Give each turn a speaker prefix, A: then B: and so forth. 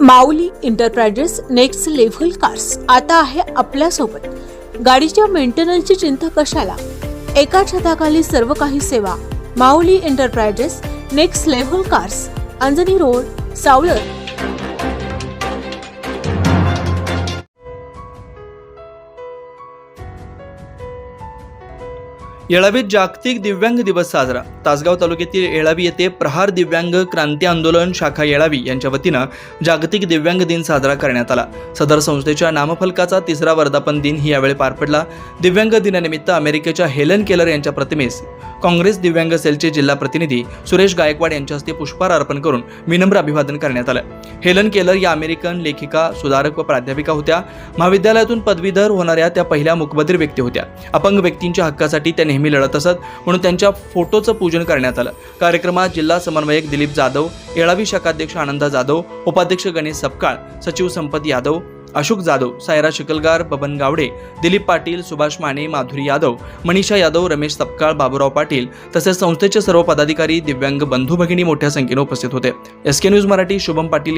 A: Mauli enterprises next level cars आता आहे आपल्यासोबत. गाडीच्या मेंटेनन्सची चिंता कशाला? एका छताखाली सर्व काही सेवा. Mauli enterprises next level cars Anjani road सावळर
B: येळावीत जागतिक दिव्यांग दिवस साजरा. तासगाव तालुक्यातील येळावी येथे प्रहार दिव्यांग क्रांती आंदोलन शाखा येळावी यांच्या वतीनं जागतिक दिव्यांग दिन साजरा करण्यात आला. सदर संस्थेच्या नामफलकाचा तिसरा वर्धापन दिन ही यावेळी पार पडला. दिव्यांग दिनानिमित्त अमेरिकेच्या हेलन केलर यांच्या प्रतिमेस काँग्रेस दिव्यांग सेलचे जिल्हा प्रतिनिधी सुरेश गायकवाड यांच्या हस्ते पुष्पहार अर्पण करून विनम्र अभिवादन करण्यात आलं. हेलन केलर या अमेरिकन लेखिका सुधारक व प्राध्यापिका होत्या. महाविद्यालयातून पदवीधर होणाऱ्या त्या पहिल्या मुखबधीर व्यक्ती होत्या. अपंग व्यक्तींच्या हक्कासाठी त्या नेहमी लढत असत म्हणून त्यांच्या फोटोचं पूजन करण्यात आलं. कार्यक्रमात जिल्हा समन्वयक दिलीप जाधव येळावी शाखाध्यक्ष आनंदा जाधव उपाध्यक्ष गणेश सपकाळ सचिव संपत यादव अशोक जाधव सायरा शिकलगार बबन गावडे दिलीप पाटील सुभाष माने माधुरी यादव मनीषा यादव रमेश सपकाळ बाबूराव पाटील तसेच संस्थेचे सर्व पदाधिकारी दिव्यांग बंधू भगिनी मोठ्या संख्येने उपस्थित होते. S K news Marathi Shubham Patil